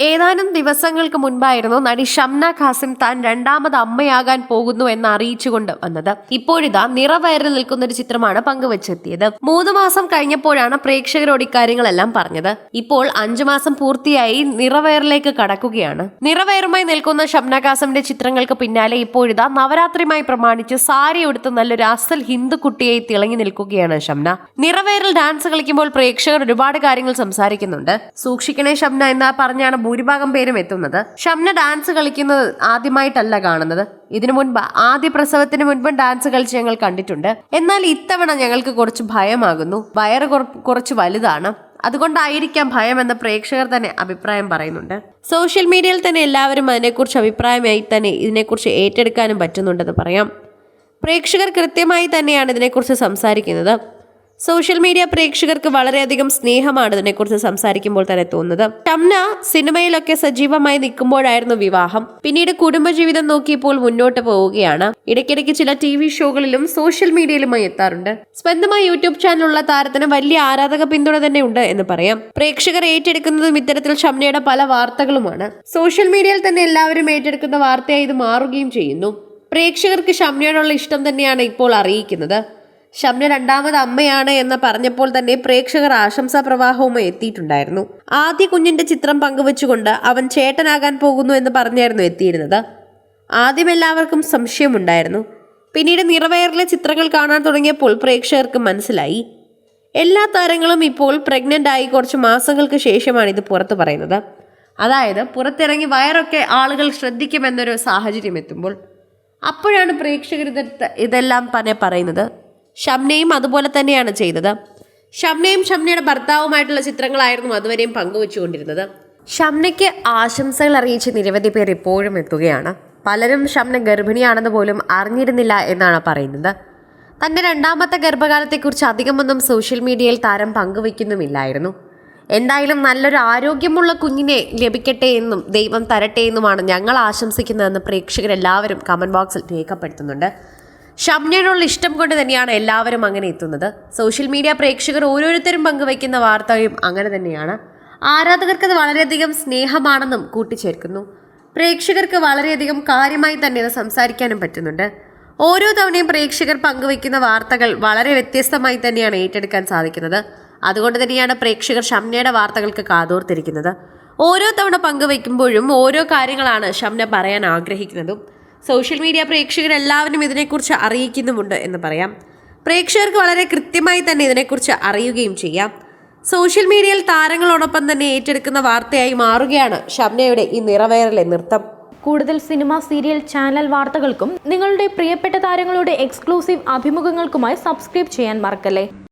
ഏതാനും ദിവസങ്ങൾക്ക് മുൻപായിരുന്നു നടി ഷംന ഖാസിം താൻ രണ്ടാമത് അമ്മയാകാൻ പോകുന്നു എന്ന് അറിയിച്ചുകൊണ്ട് വന്നത്. ഇപ്പോഴിതാ നിറവയറിൽ നിൽക്കുന്ന ഒരു ചിത്രമാണ് പങ്കുവച്ചെത്തിയത്. മൂന്ന് മാസം കഴിഞ്ഞപ്പോഴാണ് പ്രേക്ഷകരോട് ഇക്കാര്യങ്ങളെല്ലാം പറഞ്ഞത്. ഇപ്പോൾ അഞ്ചു മാസം പൂർത്തിയായി നിറവയറിലേക്ക് കടക്കുകയാണ്. നിറവയറുമായി നിൽക്കുന്ന ഷംന ഖാസിമിന്റെ ചിത്രങ്ങൾക്ക് പിന്നാലെ ഇപ്പോഴിതാ നവരാത്രിയുമായി പ്രമാണിച്ച് സാരി ഉടുത്ത് നല്ലൊരു അസൽ ഹിന്ദു കുട്ടിയായി തിളങ്ങി നിൽക്കുകയാണ് ഷംന. നിറവയറിൽ ഡാൻസ് കളിക്കുമ്പോൾ പ്രേക്ഷകർ ഒരുപാട് കാര്യങ്ങൾ സംസാരിക്കുന്നുണ്ട്. സൂക്ഷിക്കണേ ഷംന എന്ന് പറഞ്ഞാണ് ഭൂരിഭാഗം പേരും എത്തുന്നത്. ഷംന ഡാൻസ് കളിക്കുന്നത് ആദ്യമായിട്ടല്ല കാണുന്നത്. ഇതിനു മുൻപ് ആദ്യ പ്രസവത്തിന് മുൻപ് ഡാൻസ് കളിച്ച് ഞങ്ങൾ കണ്ടിട്ടുണ്ട്. എന്നാൽ ഇത്തവണ ഞങ്ങൾക്ക് കുറച്ച് ഭയമാകുന്നു. വയറ് കുറച്ച് വലുതാണ്. അതുകൊണ്ടായിരിക്കാം ഭയം എന്ന് പ്രേക്ഷകർ തന്നെ അഭിപ്രായം പറയുന്നുണ്ട്. സോഷ്യൽ മീഡിയയിൽ തന്നെ എല്ലാവരും അതിനെക്കുറിച്ച് അഭിപ്രായമായി തന്നെ ഇതിനെക്കുറിച്ച് ഏറ്റെടുക്കാനും പറ്റുന്നുണ്ടെന്ന് പറയാം. പ്രേക്ഷകർ കൃത്യമായി തന്നെയാണ് ഇതിനെക്കുറിച്ച് സംസാരിക്കുന്നത്. സോഷ്യൽ മീഡിയ പ്രേക്ഷകർക്ക് വളരെയധികം സ്നേഹമാണ് ഇതിനെക്കുറിച്ച് സംസാരിക്കുമ്പോൾ തന്നെ തോന്നുന്നത്. ഷംന സിനിമയിലൊക്കെ സജീവമായി നിൽക്കുമ്പോഴായിരുന്നു വിവാഹം. പിന്നീട് കുടുംബജീവിതം നോക്കിയപ്പോൾ മുന്നോട്ട് പോവുകയാണ്. ഇടയ്ക്കിടയ്ക്ക് ചില ടി വി ഷോകളിലും സോഷ്യൽ മീഡിയയിലുമായി എത്താറുണ്ട്. സ്വന്തമായി യൂട്യൂബ് ചാനലുള്ള താരത്തിന് വലിയ ആരാധക പിന്തുണ തന്നെ ഉണ്ട് എന്ന് പറയാം. പ്രേക്ഷകർ ഏറ്റെടുക്കുന്നതും ഇത്തരത്തിൽ ഷംനയുടെ പല വാർത്തകളുമാണ്. സോഷ്യൽ മീഡിയയിൽ തന്നെ എല്ലാവരും ഏറ്റെടുക്കുന്ന വാർത്തയായി ഇത് മാറുകയും ചെയ്യുന്നു. പ്രേക്ഷകർക്ക് ഷംനയോടുള്ള ഇഷ്ടം തന്നെയാണ് ഇപ്പോൾ അറിയിക്കുന്നത്. ഷംന രണ്ടാമത് അമ്മയാണ് എന്ന് പറഞ്ഞപ്പോൾ തന്നെ പ്രേക്ഷകർ ആശംസാ പ്രവാഹവുമായി എത്തിയിട്ടുണ്ടായിരുന്നു. ആദ്യ കുഞ്ഞിന്റെ ചിത്രം പങ്കുവച്ചുകൊണ്ട് അവൻ ചേട്ടനാകാൻ പോകുന്നു എന്ന് പറഞ്ഞായിരുന്നു എത്തിയിരുന്നത്. ആദ്യം എല്ലാവർക്കും സംശയമുണ്ടായിരുന്നു. പിന്നീട് നിറവയറിലെ ചിത്രങ്ങൾ കാണാൻ തുടങ്ങിയപ്പോൾ പ്രേക്ഷകർക്ക് മനസ്സിലായി. എല്ലാ താരങ്ങളും ഇപ്പോൾ പ്രഗ്നന്റ് ആയി കുറച്ച് മാസങ്ങൾക്ക് ശേഷമാണ് ഇത് പുറത്തു പറയുന്നത്. അതായത് പുറത്തിറങ്ങി വയറൊക്കെ ആളുകൾ ശ്രദ്ധിക്കുമെന്നൊരു സാഹചര്യം എത്തുമ്പോൾ. അപ്പോഴാണ് പ്രേക്ഷകർ ഇത് ഇതെല്ലാം തന്നെ പറയുന്നത്. ഷംനയും അതുപോലെ തന്നെയാണ് ചെയ്തത്. ഷംനയും ഷംനയുടെ ഭർത്താവുമായിട്ടുള്ള ചിത്രങ്ങളായിരുന്നു അതുവരെയും പങ്കുവച്ചുകൊണ്ടിരുന്നത്. ഷംനയ്ക്ക് ആശംസകൾ അറിയിച്ച് നിരവധി പേർ ഇപ്പോഴും എത്തുകയാണ്. പലരും ഷംന ഗർഭിണിയാണെന്ന് പോലും അറിഞ്ഞിരുന്നില്ല എന്നാണ് പറയുന്നത്. തന്റെ രണ്ടാമത്തെ ഗർഭകാലത്തെക്കുറിച്ച് അധികമൊന്നും സോഷ്യൽ മീഡിയയിൽ താരം പങ്കുവയ്ക്കുന്നുമില്ലായിരുന്നു. എന്തായാലും നല്ലൊരു ആരോഗ്യമുള്ള കുഞ്ഞിനെ ലഭിക്കട്ടെ എന്നും ദൈവം തരട്ടെ എന്നുമാണ് ഞങ്ങൾ ആശംസിക്കുന്നതെന്ന് പ്രേക്ഷകരെല്ലാവരും കമന്റ് ബോക്സിൽ രേഖപ്പെടുത്തുന്നുണ്ട്. ഷംനയോടുള്ള ഇഷ്ടം കൊണ്ട് തന്നെയാണ് എല്ലാവരും അങ്ങനെ എത്തുന്നത്. സോഷ്യൽ മീഡിയ പ്രേക്ഷകർ ഓരോരുത്തരും പങ്കുവയ്ക്കുന്ന വാർത്തയും അങ്ങനെ തന്നെയാണ്. ആരാധകർക്കത് അത് വളരെയധികം സ്നേഹമാണെന്നും കൂട്ടിച്ചേർക്കുന്നു. പ്രേക്ഷകർക്ക് വളരെയധികം കാര്യമായി തന്നെ ഇത് സംസാരിക്കാനും പറ്റുന്നുണ്ട്. ഓരോ തവണയും പ്രേക്ഷകർ പങ്കുവയ്ക്കുന്ന വാർത്തകൾ വളരെ വ്യത്യസ്തമായി തന്നെയാണ് ഏറ്റെടുക്കാൻ സാധിക്കുന്നത്. അതുകൊണ്ട് തന്നെയാണ് പ്രേക്ഷകർ ഷംനയുടെ വാർത്തകൾക്ക് കാതോർത്തിരിക്കുന്നത്. ഓരോ തവണ പങ്കുവയ്ക്കുമ്പോഴും ഓരോ കാര്യങ്ങളാണ് ഷംന പറയാൻ ആഗ്രഹിക്കുന്നതും. സോഷ്യൽ മീഡിയ പ്രേക്ഷകർ എല്ലാവരും ഇതിനെക്കുറിച്ച് അറിയിക്കുന്നുമുണ്ട് എന്ന് പറയാം. പ്രേക്ഷകർക്ക് വളരെ കൃത്യമായി തന്നെ ഇതിനെക്കുറിച്ച് അറിയുകയും ചെയ്യാം. സോഷ്യൽ മീഡിയയിൽ താരങ്ങളോടൊപ്പം തന്നെ ഏറ്റെടുക്കുന്ന വാർത്തയായി മാറുകയാണ് ഷബ്നയുടെ ഈ നിറവേറലെ നൃത്തം. കൂടുതൽ സിനിമ സീരിയൽ ചാനൽ വാർത്തകൾക്കും നിങ്ങളുടെ പ്രിയപ്പെട്ട താരങ്ങളുടെ എക്സ്ക്ലൂസീവ് അഭിമുഖങ്ങൾക്കുമായി സബ്സ്ക്രൈബ് ചെയ്യാൻ മറക്കല്ലേ?